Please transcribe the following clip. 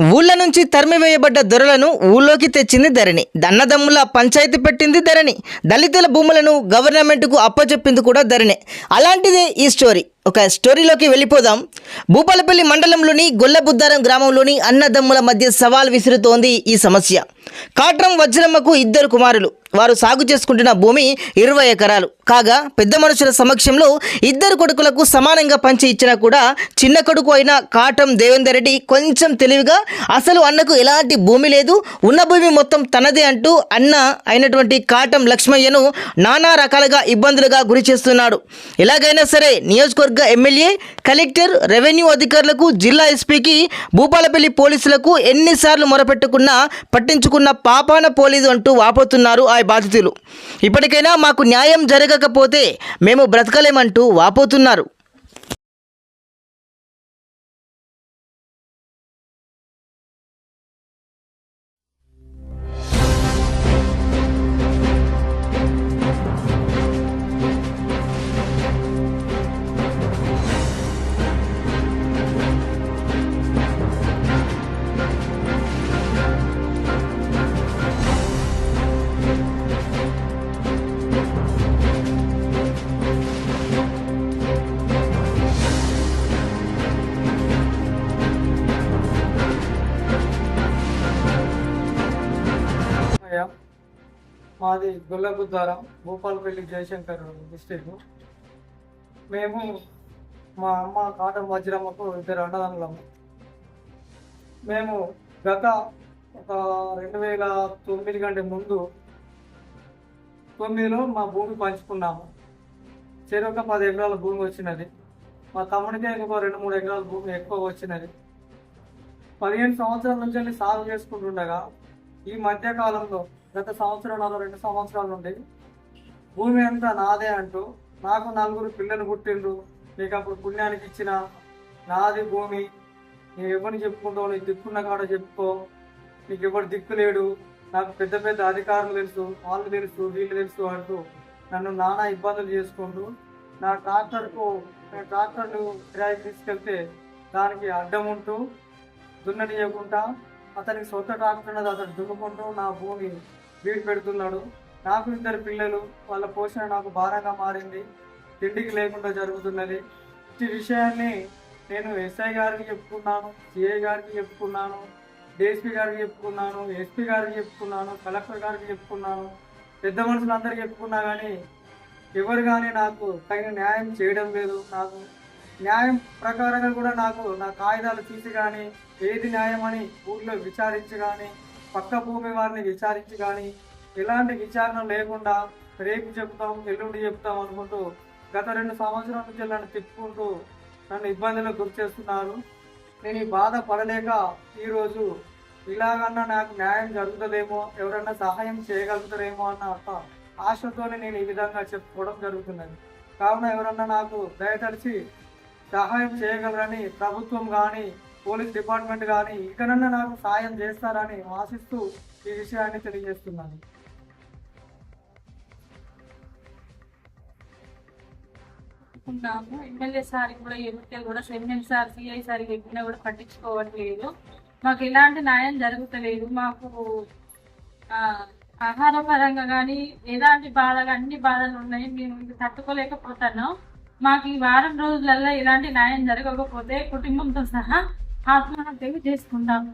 ఊళ్ళ నుంచి తరిమివేయబడ్డ దొరలను ఊళ్ళోకి తెచ్చింది ధరణి. దన్నదమ్ముల పంచాయతీ పెట్టింది ధరణి. దళితుల భూములను గవర్నమెంట్కు అప్పచెప్పింది కూడా ధరణి. అలాంటిదే ఈ స్టోరీ. ఒక స్టోరీలోకి వెళ్ళిపోదాం. భూపాలపల్లి మండలంలోని గొల్లబుద్దారం గ్రామంలోని అన్నదమ్ముల మధ్య సవాల్ విసురుతోంది ఈ సమస్య. కాట్రం వజ్రమ్మకు ఇద్దరు కుమారులు. వారు సాగు చేసుకుంటున్న భూమి ఇరవై ఎకరాలు. కాగా పెద్ద మనుషుల సమక్షంలో ఇద్దరు కొడుకులకు సమానంగా పంచి ఇచ్చినా కూడా చిన్న కొడుకు అయిన కాటం దేవేందర్ రెడ్డి కొంచెం తెలివిగా అసలు అన్నకు ఎలాంటి భూమి లేదు ఉన్న భూమి మొత్తం తనదే అంటూ అన్న అయినటువంటి కాటం లక్ష్మయ్యను నానా రకాలుగా ఇబ్బందులుగా గురి చేస్తున్నాడు. ఎలాగైనా సరే నియోజకవర్గ ఎమ్మెల్యే కలెక్టర్ రెవెన్యూ అధికారులకు జిల్లా ఎస్పీకి భూపాలపల్లి పోలీసులకు ఎన్నిసార్లు మొరపెట్టుకున్నా పట్టించుకున్న పాపాన పోలీసు అంటూ వాపోతున్నారు ఆ బాధితులు. ఇప్పటికైనా మాకు న్యాయం జరగకపోతే మేము బ్రతకలేమంటూ వాపోతున్నారు. మాది గొల్లబుద్దారం భూపాలపల్లి జయశంకర్ డిస్టిక్. మేము మా అమ్మ కాటం వజ్రమ్మకు ఇద్దరు అన్నదమ్ములము మేము గత ఒక రెండు వేల తొమ్మిది కంటే ముందు తొమ్మిదిలో మా భూమి పంచుకున్నాము. చెరొక పది ఎకరాల భూమి వచ్చినది. మా తమ్ముడికి ఇంకొక రెండు మూడు ఎకరాల భూమి ఎక్కువ వచ్చినది. పదిహేను సంవత్సరాల నుంచి సాగు చేసుకుంటుండగా ఈ మధ్యకాలంలో గత సంవత్సరాలు రెండు సంవత్సరాల నుండి భూమి అంతా నాదే అంటూ నాకు నలుగురు పిల్లలు పుట్టిండ్రు. నీకు అప్పుడు పుణ్యానికి ఇచ్చిన నాది భూమి. నేను ఎవరిని చెప్పుకుంటావు? నీకు దిక్కున్న కాడ చెప్పుకో. నీకు ఎవరు దిక్కు లేడు. నాకు పెద్ద పెద్ద అధికారులు తెలుసు. వాళ్ళు తెలుసు. వీళ్ళు తెలుసు అంటూ నన్ను నానా ఇబ్బందులు చేసుకుంటూ నా ట్రాక్టర్కు నా ట్రాక్టర్ను కిరాయికి తీసుకెళ్తే దానికి అడ్డం ఉంటూ దున్ననీయకుండా అతనికి సొంత ట్రాక్టర్ అనేది అతను దున్నుకుంటూ నా భూమి వీడి పెడుతున్నాడు. నాకు ఇద్దరు పిల్లలు వాళ్ళ పోషణ నాకు భారంగా మారింది. తిండికి లేకుండా జరుగుతున్నది. ఈ విషయాన్ని నేను ఎస్ఐ గారికి చెప్పుకున్నాను సిఐ గారికి చెప్పుకున్నాను డిఎస్పీ గారికి చెప్పుకున్నాను ఎస్పీ గారికి చెప్పుకున్నాను కలెక్టర్ గారికి చెప్పుకున్నాను. పెద్ద మనుషులందరికీ చెప్పుకున్నా కానీ ఎవరు కానీ నాకు తగిన న్యాయం చేయడం లేదు. నాకు న్యాయం ప్రకారంగా కూడా నాకు నా కాగితాలు తీసి కానీ ఏది న్యాయం అని ఊళ్ళో విచారించి కానీ పక్క భూమి వారిని విచారించి కానీ ఎలాంటి విచారణ లేకుండా రేపు చెప్తాం ఎల్లుండి చెప్తాం అనుకుంటూ గత రెండు సంవత్సరాల నుంచి నన్ను తిప్పుకుంటూ నన్ను ఇబ్బందులకు గురి చేస్తున్నారు. నేను ఈ బాధ పడలేక ఈరోజు ఇలాగన్నా నాకు న్యాయం జరుగుతుందేమో ఎవరన్నా సహాయం చేయగలుగుతారేమో అన్న అర్థం ఆశతోనే నేను ఈ విధంగా చెప్పుకోవడం జరుగుతున్నది. కావున ఎవరన్నా నాకు దయతలిచి సహాయం చేయగలరని ప్రభుత్వం కానీ పోలీస్ డిపార్ట్మెంట్ కానీ ఇకనన్నా నాకు సాయం చేస్తారని ఆశిస్తూ ఈ విషయాన్ని తెలియజేస్తున్నాను. ఉన్నాము ఎమ్మెల్యే సార్ కూడా ఎమ్మెల్యే కూడా ఎమ్మెల్యే సార్ సిఐ సార్ చెప్పినా కూడా పట్టించుకోవట్లేదు. మాకు ఎలాంటి న్యాయం జరుగుతలేదు. మాకు ఆహార పరంగా కానీ ఎలాంటి బాధలు అన్ని బాధలు ఉన్నాయి. మేము ఇంక తట్టుకోలేకపోతున్నాం. మాకు ఈ వారం రోజులలో ఎలాంటి న్యాయం జరగకపోతే కుటుంబంతో సహా ఆత్మహత్యలు చేసుకుంటాము.